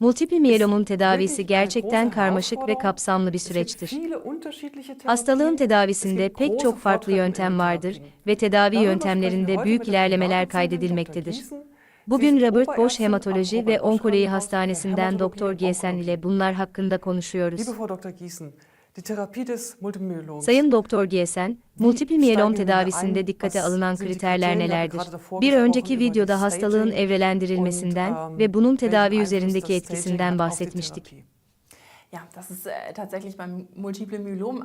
Multiple miyelomun tedavisi gerçekten karmaşık ve kapsamlı bir süreçtir. Hastalığın tedavisinde pek çok farklı yöntem vardır ve tedavi yöntemlerinde büyük ilerlemeler kaydedilmektedir. Bugün Robert Bosch Hematoloji ve Onkoloji Hastanesi'nden Doktor Giesen ile bunlar hakkında konuşuyoruz. Sayın Doktor Giesen, multiple miyelom tedavisinde dikkate alınan kriterler nelerdir? Bir önceki videoda hastalığın evrelendirilmesinden ve bunun tedavi üzerindeki etkisinden bahsetmiştik.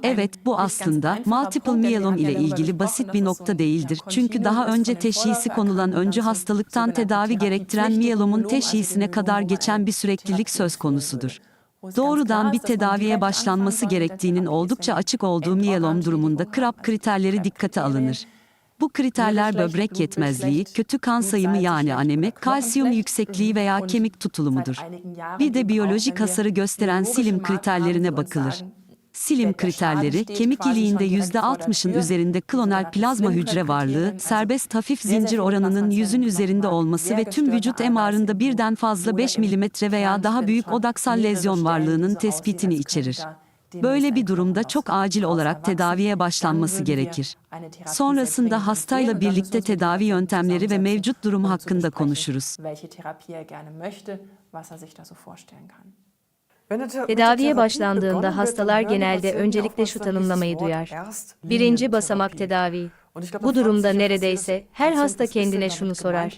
Evet, bu aslında multiple myelom ile ilgili basit bir nokta değildir. Çünkü daha önce teşhisi konulan öncü hastalıktan tedavi gerektiren miyelomun teşhisine kadar geçen bir süreklilik söz konusudur doğrudan bir tedaviye başlanması gerektiğinin oldukça açık olduğu miyelom durumunda krap kriterleri dikkate alınır. Bu kriterler böbrek yetmezliği, kötü kan sayımı yani anemi, kalsiyum yüksekliği veya kemik tutulumudur. Bir de biyolojik hasarı gösteren silim kriterlerine bakılır. Silim kriterleri, kemik iliğinde %60'ın üzerinde klonal plazma hücre varlığı, serbest hafif zincir oranının yüzün üzerinde olması ve tüm vücut MR'ında birden fazla 5 mm veya daha büyük odaksal lezyon varlığının tespitini içerir. Böyle bir durumda çok acil olarak tedaviye başlanması gerekir. Sonrasında hastayla birlikte tedavi yöntemleri ve mevcut durum hakkında konuşuruz. Tedaviye başlandığında hastalar genelde öncelikle şu tanımlamayı duyar. Birinci basamak tedavi. Bu durumda neredeyse her hasta kendine şunu sorar.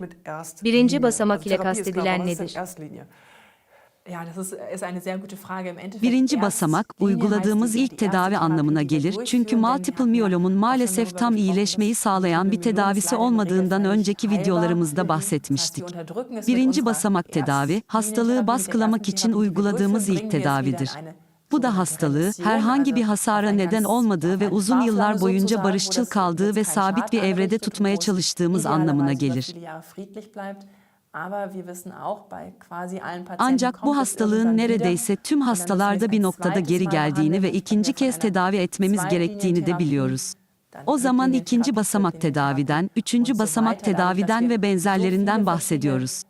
Birinci basamak ile kastedilen nedir? Birinci basamak uyguladığımız ilk tedavi anlamına gelir çünkü multiple miyolomun maalesef tam iyileşmeyi sağlayan bir tedavisi olmadığından önceki videolarımızda bahsetmiştik. Birinci basamak tedavi, hastalığı baskılamak için uyguladığımız ilk tedavidir. Bu da hastalığı herhangi bir hasara neden olmadığı ve uzun yıllar boyunca barışçıl kaldığı ve sabit bir evrede tutmaya çalıştığımız anlamına gelir. Ancak bu hastalığın neredeyse tüm hastalarda bir noktada geri geldiğini ve ikinci kez tedavi etmemiz gerektiğini de biliyoruz. O zaman ikinci basamak tedaviden, üçüncü basamak tedaviden ve benzerlerinden bahsediyoruz.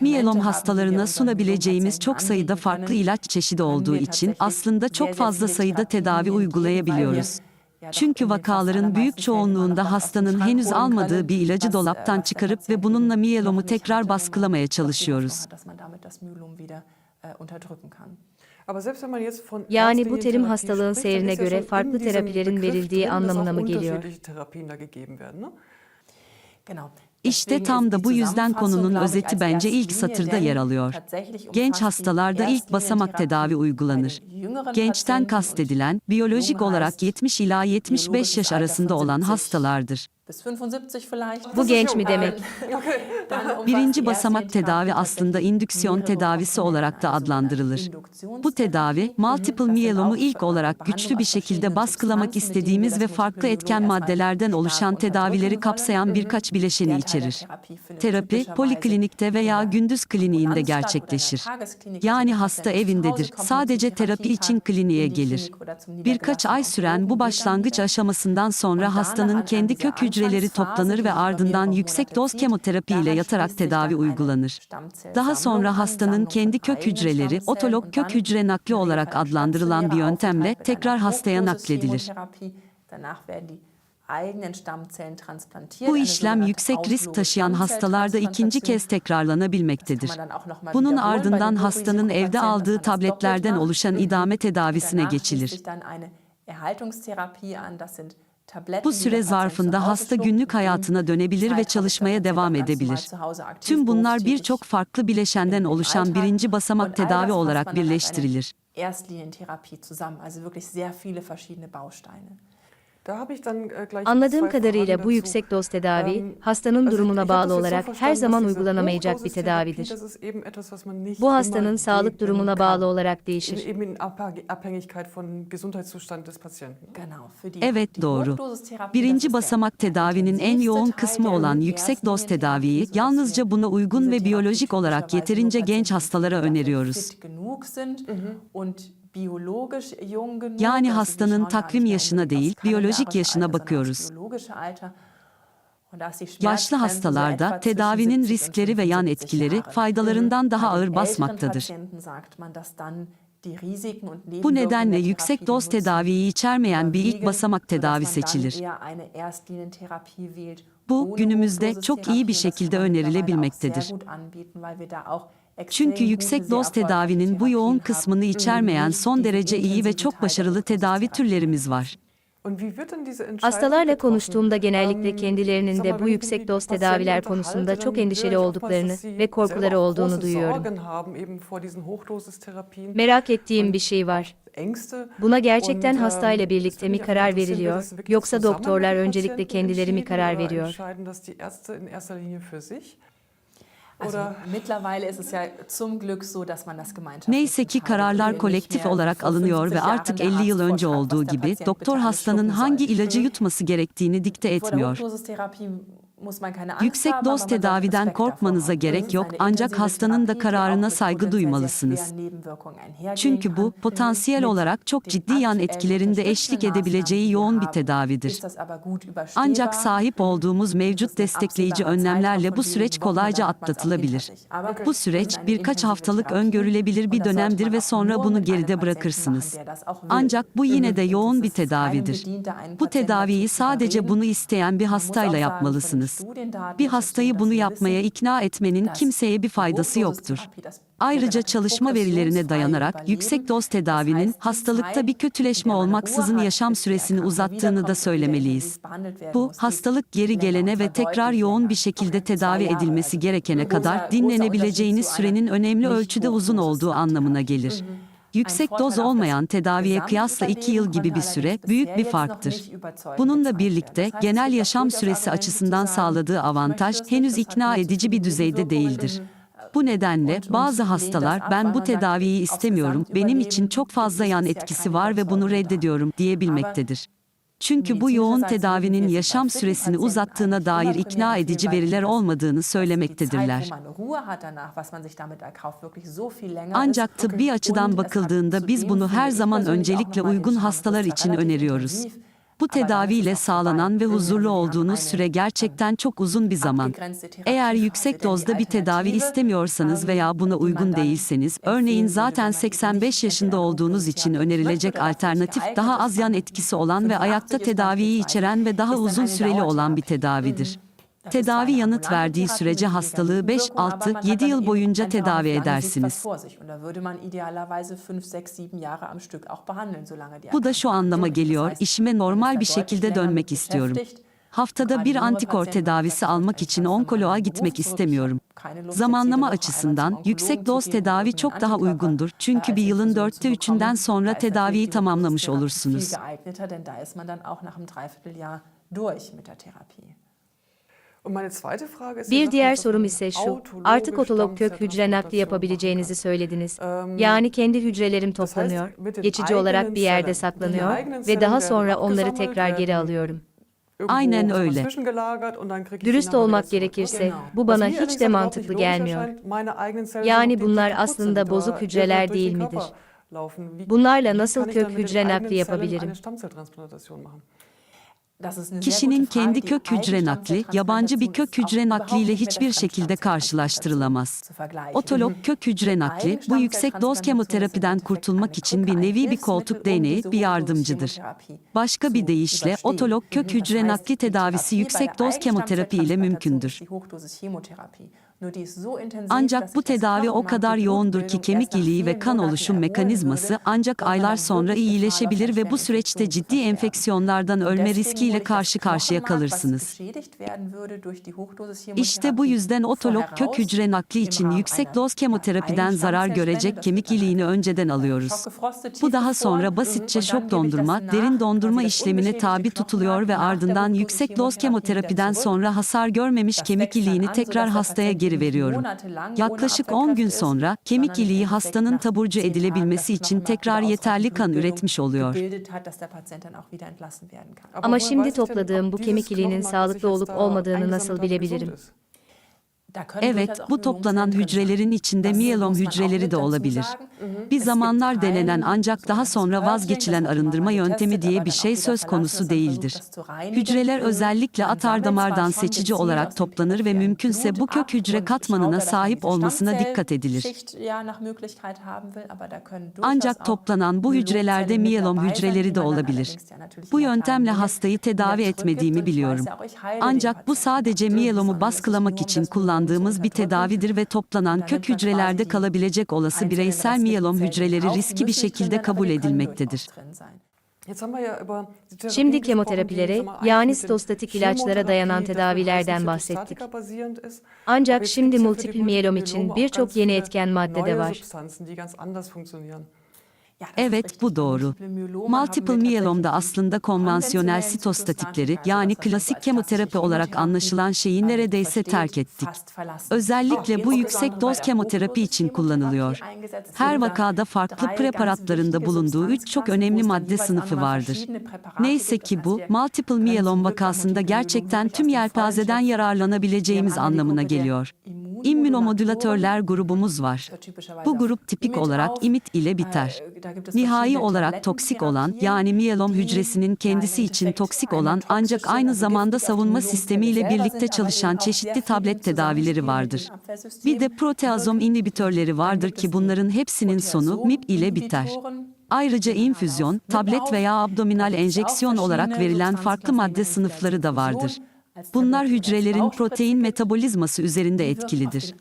Miyelom hastalarına sunabileceğimiz çok sayıda farklı ilaç çeşidi olduğu için aslında çok fazla sayıda tedavi uygulayabiliyoruz. Çünkü vakaların büyük çoğunluğunda hastanın henüz almadığı bir ilacı dolaptan çıkarıp ve bununla miyelomu tekrar baskılamaya çalışıyoruz. Yani bu terim hastalığın seyrine göre farklı terapilerin verildiği anlamına mı geliyor? İşte tam da bu yüzden konunun özeti bence ilk satırda yer alıyor. Genç hastalarda ilk basamak tedavi uygulanır. Gençten kastedilen, biyolojik olarak 70 ila 75 yaş arasında olan hastalardır. Bu genç mi demek? Birinci basamak tedavi aslında indüksiyon tedavisi olarak da adlandırılır. Bu tedavi, multiple miyelomu ilk olarak güçlü bir şekilde baskılamak istediğimiz ve farklı etken maddelerden oluşan tedavileri kapsayan birkaç bileşeni içerir. Terapi, poliklinikte veya gündüz kliniğinde gerçekleşir. Yani hasta evindedir, sadece terapi için kliniğe gelir. Birkaç ay süren bu başlangıç aşamasından sonra hastanın kendi kök hücresi hücreleri toplanır ve ardından yüksek doz kemoterapi ile yatarak tedavi uygulanır. Daha sonra hastanın kendi kök hücreleri otolog kök hücre nakli olarak adlandırılan bir yöntemle tekrar hastaya nakledilir. Bu işlem yüksek risk taşıyan hastalarda ikinci kez tekrarlanabilmektedir. Bunun ardından hastanın evde aldığı tabletlerden oluşan idame tedavisine geçilir. Erhaltungstherapie an. Das sind bu süre zarfında hasta günlük hayatına dönebilir ve çalışmaya devam edebilir. Tüm bunlar birçok farklı bileşenden oluşan birinci basamak tedavi olarak birleştirilir. Erstlinientherapie zusammen, also wirklich sehr viele verschiedene Bausteine. Anladığım kadarıyla bu yüksek doz tedavi hastanın durumuna bağlı olarak her zaman uygulanamayacak bir tedavidir. Bu hastanın sağlık durumuna bağlı olarak değişir. Evet doğru. Birinci basamak tedavinin en yoğun kısmı olan yüksek doz tedaviyi yalnızca buna uygun ve biyolojik olarak yeterince genç hastalara öneriyoruz. Yani hastanın takvim yaşına değil, biyolojik yaşına bakıyoruz. Yaşlı hastalarda tedavinin 70 und riskleri ve yan 75 etkileri faydalarından daha ağır basmaktadır. Bu nedenle yüksek doz tedaviyi içermeyen bir ilk basamak tedavi seçilir. Bu, günümüzde çok iyi bir şekilde önerilebilmektedir. Çünkü yüksek doz tedavinin bu yoğun kısmını içermeyen son derece iyi ve çok başarılı tedavi türlerimiz var. Hastalarla konuştuğumda genellikle Ähm, kendilerinin de bu yüksek doz tedaviler konusunda çok endişeli olduklarını ve korkuları olduğunu duyuyorum. Merak ettiğim bir şey var. Buna gerçekten ähm, hastayla es birlikte mi karar veriliyor, yoksa doktorlar öncelikle kendileri mi karar veriyor? Also Oder mittlerweile ist es ja zum Glück so, dass man das gemeinschaftlich Neyse ki kararlar kolektif olarak alınıyor 50 ve artık der 50 yıl önce olduğu gibi doktor hastanın hangi ilacı yutması gerektiğini dikte etmiyor. Yüksek doz tedaviden korkmanıza gerek yok ancak hastanın da kararına saygı duymalısınız. Çünkü bu potansiyel olarak çok ciddi yan etkilerinde eşlik edebileceği yoğun bir tedavidir. Ancak sahip olduğumuz mevcut destekleyici önlemlerle bu süreç kolayca atlatılabilir. Bu süreç birkaç haftalık öngörülebilir bir dönemdir ve sonra bunu geride bırakırsınız. Ancak bu yine de yoğun bir tedavidir. Bu tedaviyi sadece bunu isteyen bir hastayla yapmalısınız. Studiendaten Bir hastayı bunu yapmaya ikna etmenin kimseye bir faydası yoktur. Ayrıca çalışma verilerine dayanarak yüksek doz tedavinin hastalıkta bir kötüleşme olmaksızın yaşam süresini uzattığını da söylemeliyiz. Bu hastalık geri gelene ve tekrar yoğun bir şekilde tedavi edilmesi gerekene kadar dinlenebileceğiniz sürenin önemli ölçüde uzun olduğu anlamına gelir. Yüksek doz olmayan tedaviye kıyasla 2 yıl gibi bir süre büyük bir farktır. Bununla birlikte genel yaşam süresi açısından sağladığı avantaj henüz ikna edici bir düzeyde değildir. Bu nedenle bazı hastalar ben bu tedaviyi istemiyorum, benim için çok fazla yan etkisi var ve bunu reddediyorum diyebilmektedir. Çünkü bu yoğun tedavinin yaşam süresini uzattığına dair ikna edici veriler olmadığını söylemektedirler. Ancak tıbbi açıdan bakıldığında biz bunu her zaman öncelikle uygun hastalar için öneriyoruz. Bu tedaviyle sağlanan ve huzurlu olduğunuz süre gerçekten çok uzun bir zaman. Eğer yüksek dozda bir tedavi istemiyorsanız veya buna uygun değilseniz, örneğin zaten 85 yaşında olduğunuz için önerilecek alternatif daha az yan etkisi olan ve ayakta tedaviyi içeren ve daha uzun süreli olan bir tedavidir. Tedavi yanıt verdiği sürece hastalığı 5-6-7 yıl boyunca tedavi edersiniz. Bu da şu anlama geliyor, işime normal bir şekilde dönmek istiyorum. Haftada bir antikor tedavisi almak için onkoloğa gitmek istemiyorum. Zamanlama açısından yüksek doz tedavi çok daha uygundur çünkü bir yılın dörtte üçünden sonra tedaviyi tamamlamış olursunuz. Bir diğer sorum ise şu, artık otolog kök hücre nakli yapabileceğinizi söylediniz. Ähm, Yani kendi hücrelerim toplanıyor, geçici olarak bir yerde saklanıyor ve daha sonra onları tekrar geri alıyorum. Aynen öyle. Dürüst olmak gerekirse bu bana hiç de mantıklı gelmiyor. Yani bunlar aslında bozuk hücreler değil midir? Bunlarla nasıl kök hücre nakli yapabilirim? Kişinin kendi kök hücre nakli, yabancı bir kök hücre nakliyle hiçbir şekilde karşılaştırılamaz. Otolog kök hücre nakli, bu yüksek doz kemoterapiden kurtulmak için bir nevi bir koltuk değneği, bir yardımcıdır. Başka bir deyişle, otolog kök hücre nakli tedavisi yüksek doz kemoterapi ile mümkündür. Ancak bu tedavi o kadar yoğundur ki kemik iliği ve kan oluşum mekanizması ancak aylar sonra iyileşebilir ve bu süreçte ciddi enfeksiyonlardan ölme riskiyle karşı karşıya kalırsınız. İşte bu yüzden otolog kök hücre nakli için yüksek doz kemoterapiden zarar görecek kemik iliğini önceden alıyoruz. Bu daha sonra basitçe şok dondurma, derin dondurma işlemine tabi tutuluyor ve ardından yüksek doz kemoterapiden sonra hasar görmemiş kemik iliğini tekrar hastaya geri veriyorum. Yaklaşık 10 gün sonra kemik iliği hastanın taburcu edilebilmesi için tekrar yeterli kan üretmiş oluyor. Ama şimdi topladığım bu kemik iliğinin sağlıklı olup olmadığını nasıl bilebilirim? Evet, bu toplanan hücrelerin içinde miyelom hücreleri de olabilir. Bir zamanlar denenen ancak daha sonra vazgeçilen arındırma yöntemi diye bir şey söz konusu değildir. Hücreler özellikle atardamardan seçici olarak toplanır ve mümkünse bu kök hücre katmanına sahip olmasına dikkat edilir. Ancak toplanan bu hücrelerde miyelom hücreleri de olabilir. Bu yöntemle hastayı tedavi etmediğimi biliyorum. Ancak bu sadece miyelomu baskılamak için kullandığımız bir tedavidir ve toplanan kök hücrelerde kalabilecek olası bireysel miyelom hücreleri riski bir şekilde kabul edilmektedir. Şimdi kemoterapilere, yani stostatik ilaçlara dayanan tedavilerden bahsettik. Ancak şimdi multiple miyelom için birçok yeni etken madde de var. Evet, bu doğru. Multiple myelomda aslında konvansiyonel sitostatikleri yani klasik kemoterapi olarak anlaşılan şeyi neredeyse terk ettik. Özellikle bu yüksek doz kemoterapi için kullanılıyor. Her vakada farklı preparatlarında bulunduğu üç çok önemli madde sınıfı vardır. Neyse ki bu, multiple myelom vakasında gerçekten tüm yelpazeden yararlanabileceğimiz anlamına geliyor. İmmünomodülatörler grubumuz var. Bu grup tipik olarak imit ile biter. Nihai olarak toksik olan yani miyelom hücresinin kendisi için toksik olan ancak aynı zamanda savunma sistemiyle birlikte çalışan çeşitli tablet tedavileri vardır. Bir de proteazom inhibitörleri vardır ki bunların hepsinin sonu MIP ile biter. Ayrıca infüzyon, tablet veya abdominal enjeksiyon olarak verilen farklı madde sınıfları da vardır. Bunlar hücrelerin protein metabolizması üzerinde etkilidir.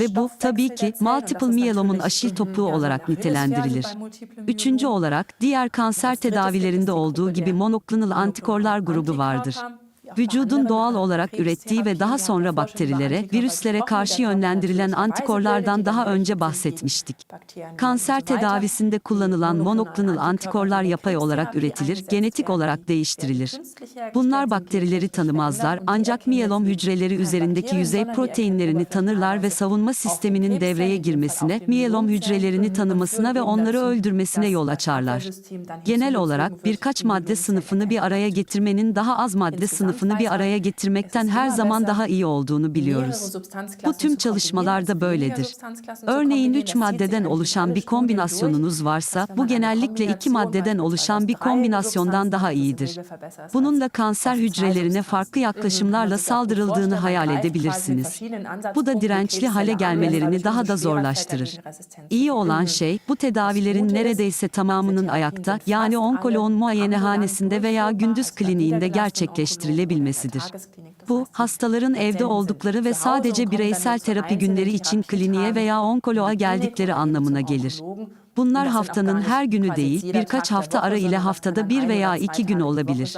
Ve bu tabii ki multiple miyelomun aşil topuğu olarak nitelendirilir. Üçüncü olarak diğer kanser tedavilerinde olduğu gibi monoklonal antikorlar grubu vardır. Vücudun doğal olarak ürettiği ve daha sonra bakterilere, virüslere karşı yönlendirilen antikorlardan daha önce bahsetmiştik. Kanser tedavisinde kullanılan monoklonal antikorlar yapay olarak üretilir, genetik olarak değiştirilir. Bunlar bakterileri tanımazlar ancak miyelom hücreleri üzerindeki yüzey proteinlerini tanırlar ve savunma sisteminin devreye girmesine, miyelom hücrelerini tanımasına ve onları öldürmesine yol açarlar. Genel olarak birkaç madde sınıfını bir araya getirmenin daha az madde sınıfını bir araya getirmekten her zaman daha iyi olduğunu biliyoruz. Bu tüm çalışmalarda böyledir. Örneğin üç maddeden oluşan bir kombinasyonunuz varsa, bu genellikle iki maddeden oluşan bir kombinasyondan daha iyidir. Bununla kanser hücrelerine farklı yaklaşımlarla saldırıldığını hayal edebilirsiniz. Bu da dirençli hale gelmelerini daha da zorlaştırır. İyi olan şey, bu tedavilerin neredeyse tamamının ayakta, yani onkoloğun muayenehanesinde veya gündüz kliniğinde gerçekleştirilebilmesidir. Bu, hastaların evde oldukları ve sadece bireysel terapi günleri için kliniğe veya onkoloğa geldikleri anlamına gelir. Bunlar haftanın her günü değil, birkaç hafta ara ile haftada bir veya iki gün olabilir.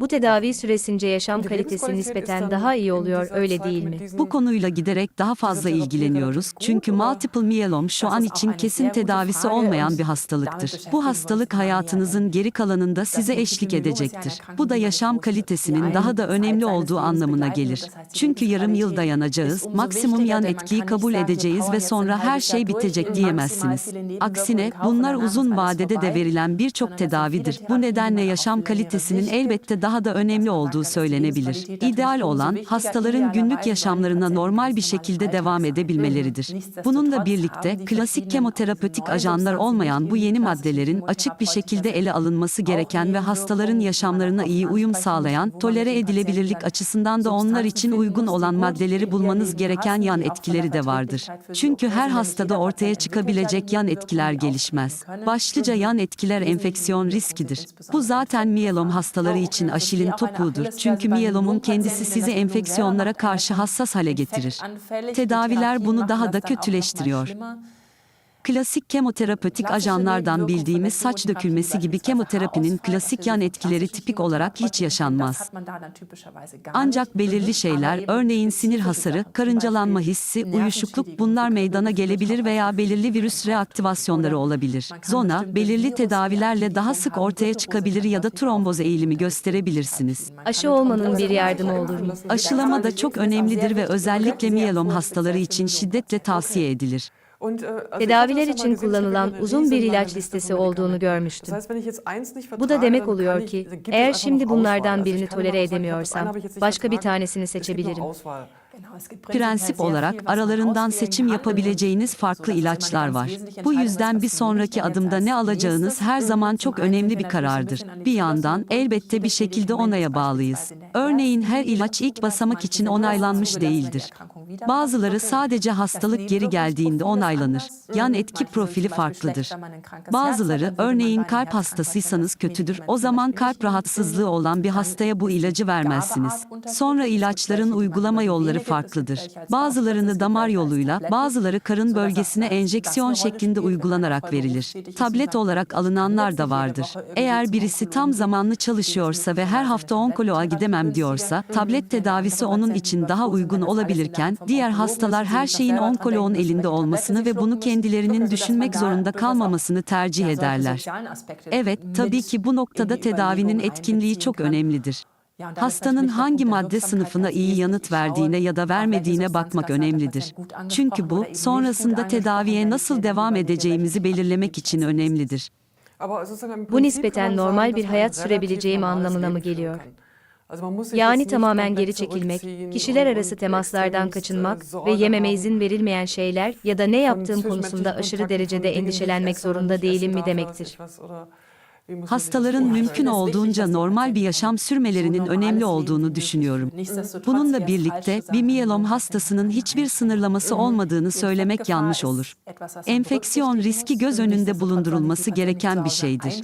Bu tedavi süresince yaşam kalitesi nispeten daha iyi oluyor, öyle değil mi? Bu konuyla giderek daha fazla ilgileniyoruz çünkü multiple myelom şu an için kesin tedavisi olmayan bir hastalıktır. Bu hastalık hayatınızın geri kalanında size eşlik edecektir. Bu da yaşam kalitesinin daha da önemli olduğu anlamına gelir. Çünkü yarım yıl dayanacağız, maksimum yan etkiyi kabul edeceğiz ve sonra her şey bitecek diyemezsiniz. Aksine bunlar uzun vadede de verilen birçok tedavidir. Bu nedenle yaşam kalitesinin elbette daha da önemli olduğu söylenebilir. İdeal olan hastaların günlük yaşamlarına normal bir şekilde devam edebilmeleridir. Bununla birlikte klasik kemoterapötik ajanlar olmayan bu yeni maddelerin açık bir şekilde ele alınması gereken ve hastaların yaşamlarına iyi uyum sağlayan, tolere edilebilirlik açısından da onlar için uygun olan maddeleri bulmanız gereken yan etkileri de vardır. Çünkü her hastada ortaya çıkabilecek yan etkiler gelişmez. Başlıca yan etkiler enfeksiyon riskidir. Bu zaten miyelom hastaları için aşilin topuğudur. Çünkü miyelomun kendisi sizi enfeksiyonlara karşı hassas hale getirir. Tedaviler bunu daha da kötüleştiriyor. Klasik kemoterapötik ajanlardan bildiğimiz saç dökülmesi gibi kemoterapinin klasik yan etkileri tipik olarak hiç yaşanmaz. Ancak belirli şeyler, örneğin sinir hasarı, karıncalanma hissi, uyuşukluk bunlar meydana gelebilir veya belirli virüs reaktivasyonları olabilir. Zona, belirli tedavilerle daha sık ortaya çıkabilir ya da tromboz eğilimi gösterebilirsiniz. Aşı olmanın bir yardımı olur mu? Aşılama da çok önemlidir ve özellikle miyelom hastaları için şiddetle tavsiye edilir. Äh, Tedaviler için kullanılan uzun bir ilaç Liste listesi olduğunu görmüştüm. Bu da demek oluyor ki eğer şimdi bunlardan birini tolere edemiyorsam başka bir tanesini seçebilirim. Prensip olarak aralarından seçim yapabileceğiniz farklı ilaçlar var. Bu yüzden bir sonraki adımda ne alacağınız her zaman çok önemli bir karardır. Bir yandan elbette bir şekilde onaya bağlıyız. Örneğin her ilaç ilk basamak için onaylanmış değildir. Bazıları sadece hastalık geri geldiğinde onaylanır. Yan etki profili farklıdır. Bazıları örneğin kalp hastasıysanız kötüdür. O zaman kalp rahatsızlığı olan bir hastaya bu ilacı vermezsiniz. Sonra ilaçların uygulama yolları farklıdır. Bazılarını damar yoluyla, bazıları karın bölgesine enjeksiyon şeklinde uygulanarak verilir. Tablet olarak alınanlar da vardır. Eğer birisi tam zamanlı çalışıyorsa ve her hafta onkoloğa gidemem diyorsa, tablet tedavisi onun için daha uygun olabilirken, diğer hastalar her şeyin onkoloğun elinde olmasını ve bunu kendilerinin düşünmek zorunda kalmamasını tercih ederler. Evet, tabii ki bu noktada tedavinin etkinliği çok önemlidir. Hastanın hangi madde sınıfına iyi yanıt verdiğine ya da vermediğine bakmak önemlidir. Çünkü bu, sonrasında tedaviye nasıl devam edeceğimizi belirlemek için önemlidir. Bu nispeten normal bir hayat sürebileceğim anlamına mı geliyor? Yani tamamen geri çekilmek, kişiler arası temaslardan kaçınmak ve yememe izin verilmeyen şeyler ya da ne yaptığım konusunda aşırı derecede endişelenmek zorunda değilim mi demektir. Hastaların mümkün olduğunca normal bir yaşam sürmelerinin önemli olduğunu düşünüyorum. Bununla birlikte bir miyelom hastasının hiçbir sınırlaması olmadığını söylemek yanlış olur. Enfeksiyon riski göz önünde bulundurulması gereken bir şeydir.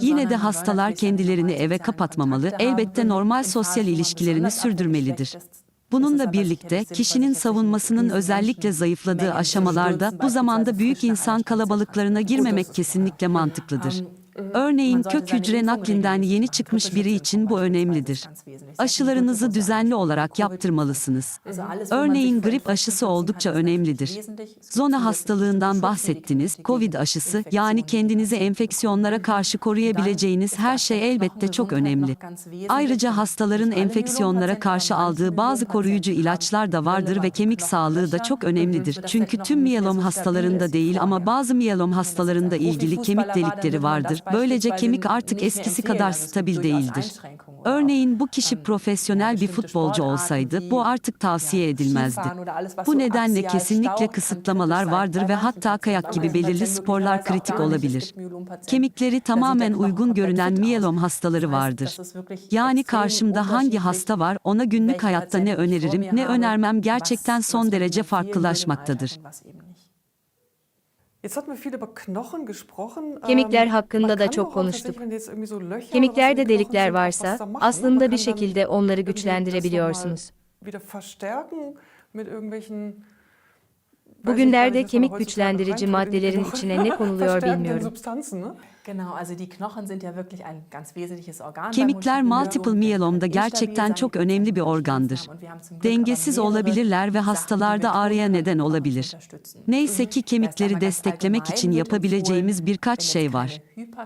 Yine de hastalar kendilerini eve kapatmamalı, elbette normal sosyal ilişkilerini sürdürmelidir. Bununla birlikte kişinin savunmasının özellikle zayıfladığı aşamalarda bu zamanda büyük insan kalabalıklarına girmemek kesinlikle mantıklıdır. Örneğin kök hücre naklinden yeni çıkmış biri için bu önemlidir. Aşılarınızı düzenli olarak yaptırmalısınız. Örneğin grip aşısı oldukça önemlidir. Zona hastalığından bahsettiniz. Covid aşısı yani kendinizi enfeksiyonlara karşı koruyabileceğiniz her şey elbette çok önemli. Ayrıca hastaların enfeksiyonlara karşı aldığı bazı koruyucu ilaçlar da vardır ve kemik sağlığı da çok önemlidir. Çünkü tüm miyelom hastalarında değil ama bazı miyelom hastalarında ilgili kemik delikleri vardır. Böylece kemik artık eskisi kadar stabil değildir. Örneğin bu kişi profesyonel bir futbolcu olsaydı bu artık tavsiye edilmezdi. Bu nedenle kesinlikle kısıtlamalar vardır ve hatta kayak gibi belirli sporlar kritik olabilir. Kemikleri tamamen uygun görünen miyelom hastaları vardır. Yani karşımda hangi hasta var ona günlük hayatta ne öneririm ne önermem gerçekten son derece farklılaşmaktadır. Kemikler Ähm, hakkında da çok konuştuk. Kemiklerde delikler varsa aslında bir şekilde onları güçlendirebiliyorsunuz. Bugünlerde kemik güçlendirici maddelerin içine ne konuluyor bilmiyorum. Substanzen, ne? Genau, also die Knochen sind ja wirklich ein ganz wesentliches Organ. beim Kemikler multiple Instabil gerçekten çok önemli bir organdır. Dengesiz olabilirler ve hastalarda ağrıya können, neden um olabilir. Neyse ki kemikleri desteklemek için yapabileceğimiz birkaç şey var.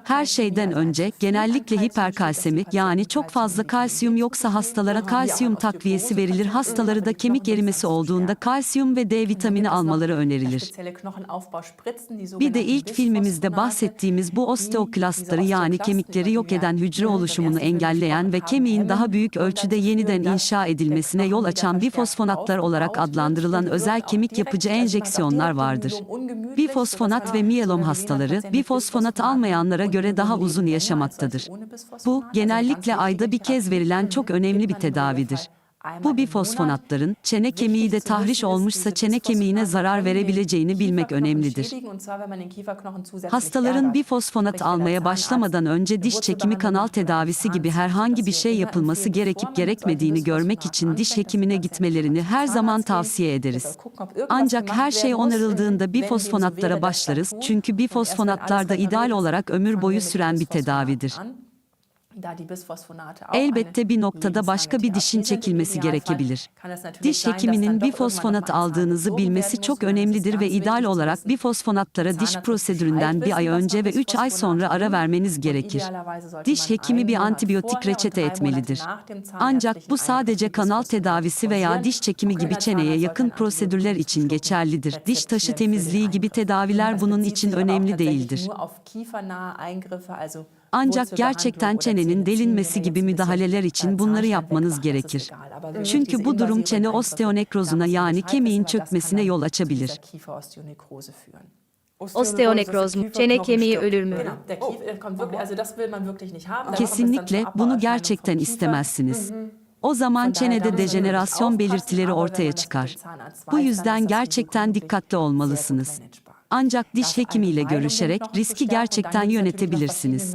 Her şeyden önce genellikle hiperkalsemi yani çok fazla kalsiyum yoksa hastalara kalsiyum takviyesi verilir. Hastaları da kemik erimesi olduğunda kalsiyum ve D vitamini almaları önerilir. Bir de ilk filmimizde bahsettiğimiz bu osteoklastları yani kemikleri yok eden hücre oluşumunu engelleyen ve kemiğin daha büyük ölçüde yeniden inşa edilmesine yol açan bifosfonatlar olarak adlandırılan özel kemik yapıcı enjeksiyonlar vardır. Bifosfonat ve miyelom hastaları bifosfonat almayanlara göre daha uzun yaşamaktadır. Bu genellikle ayda bir kez verilen çok önemli bir tedavidir. Bu bifosfonatların çene kemiği de tahriş olmuşsa çene kemiğine zarar verebileceğini bilmek önemlidir. Hastaların bifosfonat almaya başlamadan önce diş çekimi kanal tedavisi gibi herhangi bir şey yapılması gerekip gerekmediğini görmek için diş hekimine gitmelerini her zaman tavsiye ederiz. Ancak her şey onarıldığında bifosfonatlara başlarız. Çünkü bifosfonatlar da ideal olarak ömür boyu süren bir tedavidir. Elbette bir noktada başka bir dişin çekilmesi gerekebilir. Diş hekiminin bifosfonat aldığınızı bilmesi çok önemlidir ve ideal olarak bifosfonatlara diş prosedüründen bir ay önce ve wissen, 3 ay sonra ara vermeniz gerekir. Diş hekimi bir antibiyotik reçete etmelidir. Ancak bu sadece kanal tedavisi veya diş çekimi gibi çeneye yakın prosedürler için geçerlidir. Diş taşı temizliği gibi tedaviler bunun için önemli değildir. Ancak gerçekten çenenin delinmesi gibi müdahaleler için bunları yapmanız gerekir. Çünkü bu durum çene osteonekrozuna yani kemiğin çökmesine yol zu açabilir. Osteonekroz mu? Çene kemiği ölür mü? Oh, Kesinlikle bunu gerçekten istemezsiniz. O zaman çenede dejenerasyon belirtileri ortaya çıkar. Bu yüzden gerçekten dikkatli olmalısınız. Ancak diş hekimiyle görüşerek riski gerçekten yönetebilirsiniz.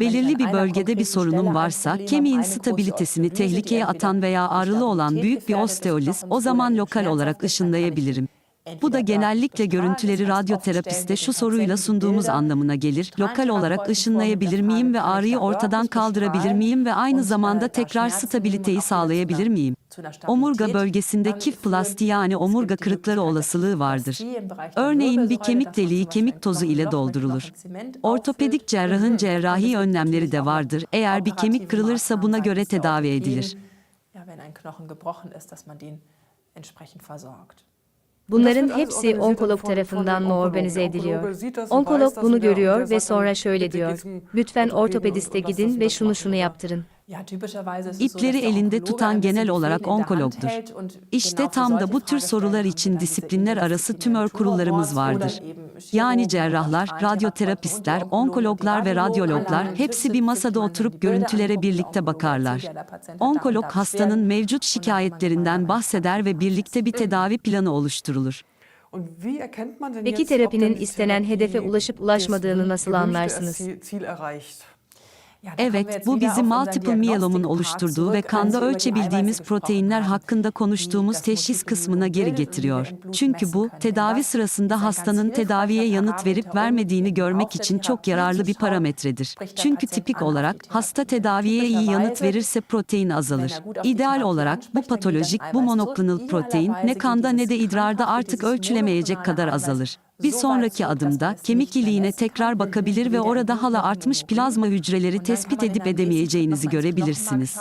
Belirli bir bölgede bir ein varsa, kemiğin stabilitesini tehlikeye atan veya ağrılı olan büyük bir osteoliz, o zaman lokal olarak ışınlayabilirim. Bu da genellikle görüntüleri radyoterapiste şu soruyla sunduğumuz anlamına gelir. Lokal olarak ışınlayabilir miyim ve ağrıyı da ortadan kaldırabilir miyim ve aynı zamanda da tekrar stabiliteyi sağlayabilir miyim? Omurga bölgesinde kif plastiği yani omurga kırıkları olasılığı vardır. Örneğin bir kemik deliği kemik tozu ile doldurulur. Ortopedik cerrahın cerrahi önlemleri de vardır. Eğer bir kemik kırılırsa buna göre tedavi edilir. Entsprechend versorgt. Bunların hepsi onkolog tarafından mı organize ediliyor? Onkolog bunu görüyor ve sonra şöyle diyor. Lütfen ortopediste gidin ve şunu şunu yaptırın. İpleri elinde tutan genel olarak Fäden in der Hand onkologdur. İşte tam da bu tür sorular için disiplinler arası tümör kurullarımız vardır. Yani cerrahlar, radyoterapistler, onkologlar ve radyologlar hepsi bir masada oturup görüntülere birlikte bakarlar. Onkolog hastanın mevcut şikayetlerinden bahseder ve birlikte bir tedavi planı oluşturulur. Peki terapinin istenen hedefe ulaşıp ulaşmadığını nasıl anlarsınız? Evet, bu bizi multiple Diagnostik-Part oluşturduğu ve kanda ölçebildiğimiz proteinler hakkında konuştuğumuz teşhis kısmına geri getiriyor. Çünkü bu, tedavi sırasında hastanın tedaviye yanıt verip vermediğini görmek için çok yararlı bir parametredir. Çünkü tipik olarak hasta tedaviye iyi yanıt verirse protein azalır. İdeal olarak bu patolojik, bu zurück. protein ne kanda ne de idrarda artık ölçülemeyecek kadar azalır. Bir sonraki adımda kemik iliğine tekrar bakabilir ve orada hala artmış plazma hücreleri tespit edip edemeyeceğinizi görebilirsiniz.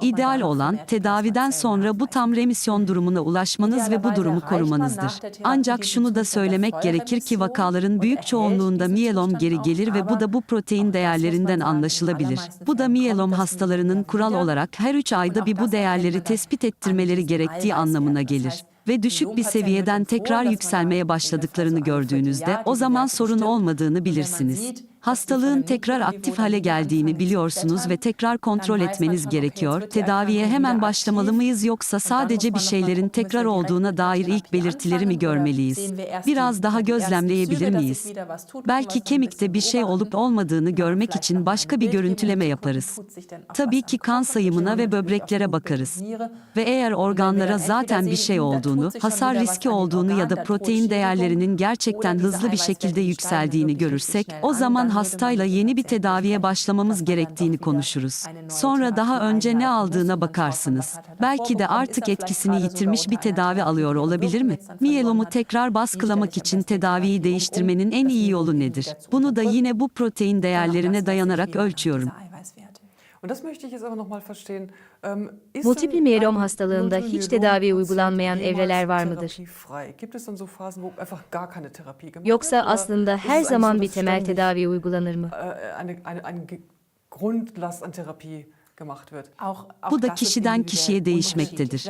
İdeal olan tedaviden sonra bu tam remisyon durumuna ulaşmanız ve bu durumu korumanızdır. Ancak şunu da söylemek gerekir ki vakaların büyük çoğunluğunda miyelom geri gelir ve bu da bu protein değerlerinden anlaşılabilir. Bu da miyelom hastalarının kural olarak her 3 ayda bir bu değerleri tespit ettirmeleri gerektiği anlamına gelir ve düşük bir seviyeden tekrar yükselmeye başladıklarını gördüğünüzde o zaman sorun olmadığını bilirsiniz. Hastalığın tekrar aktif hale geldiğini biliyorsunuz ve tekrar kontrol etmeniz gerekiyor. Tedaviye hemen başlamalı mıyız yoksa sadece bir şeylerin tekrar olduğuna dair ilk belirtileri mi görmeliyiz? Biraz daha gözlemleyebilir miyiz? Belki kemikte bir şey olup olmadığını görmek için başka bir görüntüleme yaparız. Tabii ki kan sayımına ve böbreklere bakarız. Ve eğer organlara zaten bir şey olduğunu, hasar riski olduğunu ya da protein değerlerinin gerçekten hızlı bir şekilde yükseldiğini görürsek, o zaman hastayla yeni bir tedaviye başlamamız gerektiğini konuşuruz. Sonra daha önce ne aldığına bakarsınız. Belki de artık etkisini yitirmiş bir tedavi alıyor olabilir mi? Miyelomu tekrar baskılamak için tedaviyi değiştirmenin en iyi yolu nedir? Bunu da yine bu protein değerlerine dayanarak ölçüyorum. Multiple miyelom hastalığında hiç tedavi uygulanmayan evreler var mıdır? Yoksa aslında her zaman bir temel tedavi uygulanır mı? Bu da kişiden kişiye değişmektedir.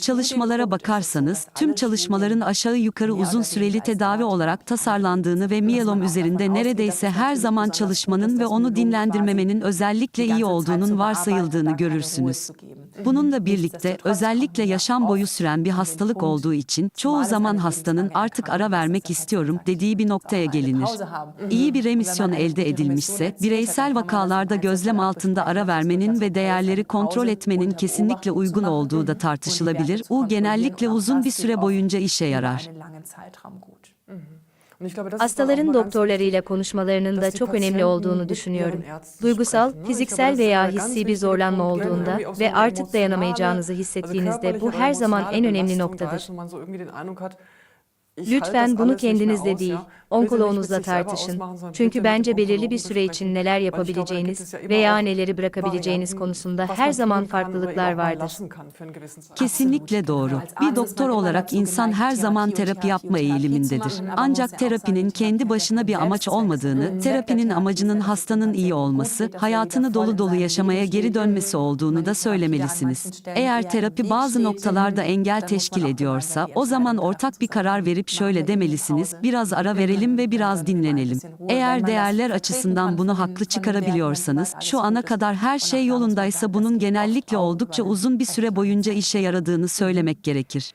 Çalışmalara bakarsanız, tüm çalışmaların aşağı yukarı uzun süreli tedavi olarak tasarlandığını ve miyelom üzerinde neredeyse her zaman çalışmanın ve onu dinlendirmemenin özellikle iyi olduğunun varsayıldığını görürsünüz. Bununla birlikte özellikle yaşam boyu süren bir hastalık olduğu için çoğu zaman hastanın artık ara vermek istiyorum dediği bir noktaya gelinir. İyi bir remisyon elde edilmişse bireysel vakalarda gözlem altında ara vermenin ve değerleri kontrol etmenin kesinlikle uygun olduğu da tartışılabilir. U genellikle uzun bir süre boyunca işe yarar. Hastaların doktorlarıyla konuşmalarının da çok önemli olduğunu düşünüyorum. Duygusal, fiziksel veya hissi bir zorlanma olduğunda ve artık dayanamayacağınızı hissettiğinizde bu her zaman en önemli noktadır. Lütfen bunu kendinizle değil, onkoloğunuzla tartışın. Çünkü bence belirli bir süre için neler yapabileceğiniz veya neleri bırakabileceğiniz konusunda her man zaman farklılıklar vardır. Kesinlikle doğru. Bir doktor olarak insan her zaman terapi yapma eğilimindedir. Ancak terapinin kendi başına bir amaç olmadığını, terapinin amacının hastanın iyi olması, hayatını dolu dolu yaşamaya geri dönmesi olduğunu da söylemelisiniz. Eğer terapi bazı noktalarda engel teşkil ediyorsa, o zaman ortak bir karar verip şöyle demelisiniz, biraz ara verelim ve biraz dinlenelim. Eğer değerler açısından bunu haklı çıkarabiliyorsanız, şu ana kadar her şey yolundaysa bunun genellikle oldukça uzun bir süre boyunca işe yaradığını söylemek gerekir.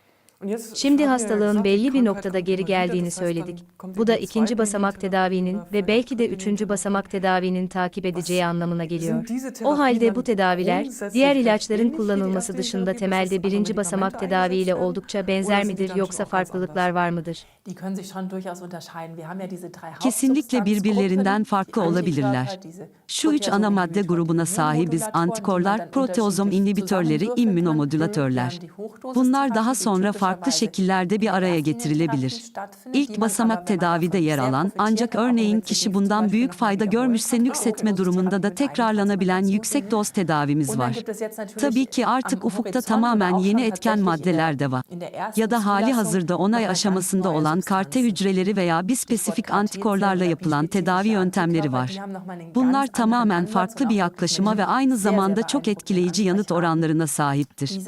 Şimdi hastalığın belli bir noktada geri geldiğini söyledik. Bu da ikinci basamak tedavinin ve belki de üçüncü basamak tedavinin takip edeceği anlamına geliyor. O halde bu tedaviler, diğer ilaçların kullanılması dışında temelde birinci basamak tedaviyle oldukça benzer midir yoksa farklılıklar var mıdır? Kesinlikle birbirlerinden farklı olabilirler. Şu üç ana madde grubuna sahibiz antikorlar, proteozom inhibitörleri, immünomodülatörler. Bunlar daha sonra farklı şekillerde bir araya getirilebilir. İlk basamak tedavide yer alan ancak örneğin kişi bundan büyük fayda görmüşse nüksetme durumunda da tekrarlanabilen yüksek doz tedavimiz var. Tabii ki artık ufukta tamamen yeni etken maddeler de var. Ya da hali hazırda onay aşamasında olan karte hücreleri veya bispesifik antikorlarla yapılan tedavi yöntemleri var. Bunlar tamamen farklı bir yaklaşıma ve aynı zamanda çok etkileyici yanıt oranlarına sahiptir.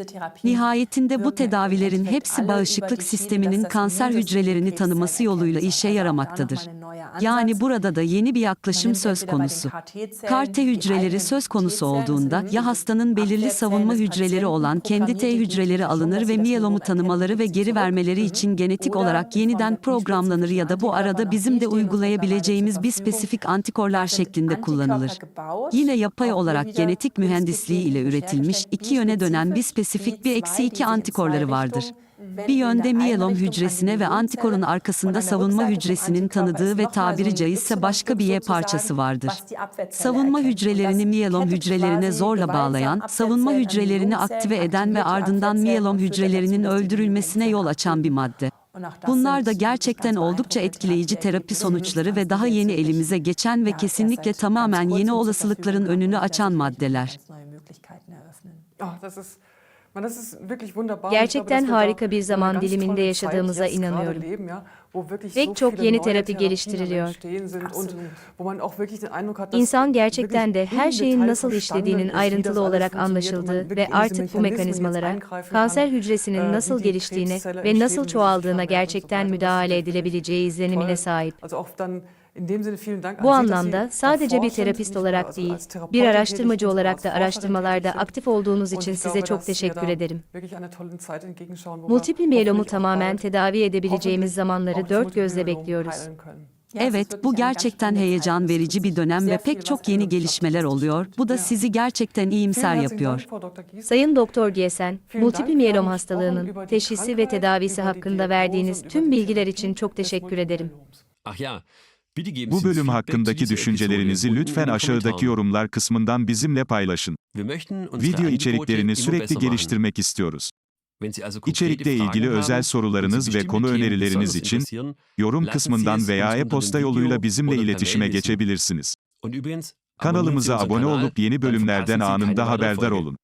Nihayetinde bu tedavilerin hepsi bağışıklık sisteminin kanser hücrelerini tanıması yoluyla işe yaramaktadır. Yani burada da yeni bir yaklaşım söz konusu. Karte hücreleri söz konusu olduğunda ya hastanın belirli savunma hücreleri olan kendi T hücreleri alınır ve miyelomu tanımaları ve geri vermeleri için genetik olarak yeniden programlanır ya da bu arada bizim de uygulayabileceğimiz bir spesifik antikorlar şeklinde kullanılır. Yine yapay olarak genetik mühendisliği ile üretilmiş iki yöne dönen bir spesifik bir eksi iki antikorları vardır. Bir yönde miyelom hücresine ve antikorun arkasında savunma hücresinin tanıdığı ve tabiri caizse başka bir Y parçası vardır. Savunma hücrelerini miyelom hücrelerine zorla bağlayan, savunma hücrelerini aktive eden ve ardından miyelom hücrelerinin öldürülmesine yol açan bir madde. Bunlar da gerçekten oldukça etkileyici terapi sonuçları ve daha yeni elimize geçen ve kesinlikle tamamen yeni olasılıkların önünü açan maddeler. Gerçekten harika bir zaman diliminde yaşadığımıza inanıyorum. Pek so çok yeni terapi geliştiriliyor. İnsan gerçekten de her şeyin nasıl işlediğinin ayrıntılı olarak anlaşıldığı ve artık bu mekanizmalara, kanser hücresinin äh, nasıl geliştiğine ve nasıl çoğaldığına gerçekten müdahale edilebileceği izlenimine sahip. Bu anlamda sadece bir terapist olarak değil, bir araştırmacı olarak da araştırmalarda aktif olduğunuz için size çok teşekkür ederim. Multiple miyelomu tamamen tedavi edebileceğimiz zamanları dört gözle bekliyoruz. Evet, bu gerçekten heyecan verici bir dönem ve pek çok yeni gelişmeler oluyor. Bu da sizi gerçekten iyimser yapıyor. Sayın Doktor Giesen, Vielen multiple miyelom hastalığının teşhisi ve tedavisi hakkında verdiğiniz tüm bilgiler için çok teşekkür ederim. Bitte geben Bu bölüm hakkındaki düşüncelerinizi lütfen aşağıdaki yorumlar kısmından bizimle paylaşın. Video içeriklerini sürekli geliştirmek istiyoruz. İçerikle ilgili özel sorularınız ve konu önerileriniz için yorum kısmından veya e-posta yoluyla bizimle iletişime geçebilirsiniz. Kanalımıza abone olup yeni bölümlerden anında haberdar olun.